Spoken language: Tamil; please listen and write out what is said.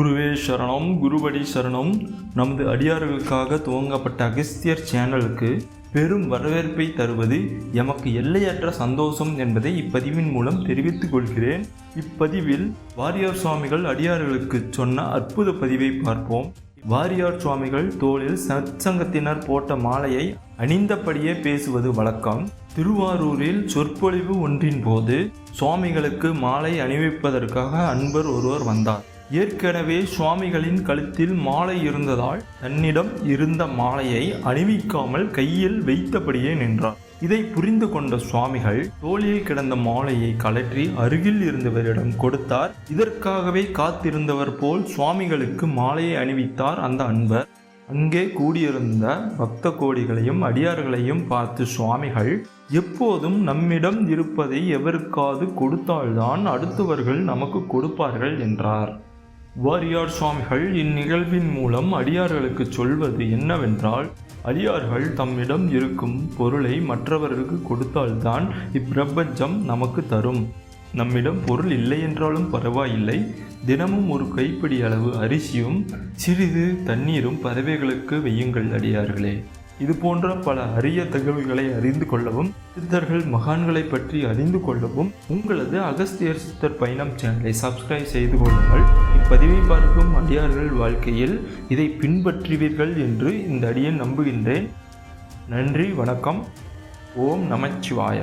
குருவே சரணம் குருவடி சரணம். நமது அடியார்களுக்காக துவங்கப்பட்ட அகஸ்தியர் சேனலுக்கு பெரும் வரவேற்பை தருவது எமக்கு எல்லையற்ற சந்தோஷம் என்பதை இப்பதிவின் மூலம் தெரிவித்துக் கொள்கிறேன். இப்பதிவில் வாரியார் சுவாமிகள் அடியார்களுக்கு சொன்ன அற்புத பதிவை பார்ப்போம். வாரியார் சுவாமிகள் தோளில் சத்சங்கத்தினர் போட்ட மாலையை அணிந்தபடியே பேசுவது வழக்கம். திருவாரூரில் சொற்பொழிவு ஒன்றின் போது சுவாமிகளுக்கு மாலை அணிவிப்பதற்காக அன்பர் ஒருவர் வந்தார். ஏற்கனவே சுவாமிகளின் கழுத்தில் மாலை இருந்ததால் தன்னிடம் இருந்த மாலையை அணிவிக்காமல் கையில் வைத்தபடியே நின்றார். இதை புரிந்து கொண்ட சுவாமிகள் தோளில் கிடந்த மாலையை கழற்றி அருகில் இருந்தவரிடம் கொடுத்தார். இதற்காகவே காத்திருந்தவர் போல் சுவாமிகளுக்கு மாலையை அணிவித்தார் அந்த அன்பர். அங்கே கூடியிருந்த பக்த கோடிகளையும் அடியார்களையும் பார்த்து சுவாமிகள் எப்போதும் நம்மிடம் இருப்பதை எவருக்காவது கொடுத்தால்தான் அடுத்தவர்கள் நமக்கு கொடுப்பார்கள் என்றார். வாரியார் சுவாமிகள் இந்நிகழ்வின் மூலம் அடியார்களுக்கு சொல்வது என்னவென்றால் அடியார்கள் தம்மிடம் இருக்கும் பொருளை மற்றவர்களுக்கு கொடுத்தால்தான் இப்பிரபஞ்சம் நமக்கு தரும். நம்மிடம் பொருள் இல்லை என்றாலும் பரவாயில்லை. தினமும் ஒரு கைப்பிடி அளவு அரிசியும் சிறிது தண்ணீரும் பறவைகளுக்கு வையுங்கள் அடியார்களே. இது போன்ற பல அரிய தகவல்களை அறிந்து கொள்ளவும் சித்தர்கள் மகான்களை பற்றி அறிந்து கொள்ளவும் உங்களது அகஸ்தியர் சித்தர் பயணம் சேனலை சப்ஸ்கிரைப் செய்து கொள்ளுங்கள். இப்பதிவை பார்க்கும் அடியார்கள் வாழ்க்கையில் இதை பின்பற்றுவீர்கள் என்று இந்த அடியை நம்புகின்றேன். நன்றி வணக்கம். ஓம் நமச்சிவாய.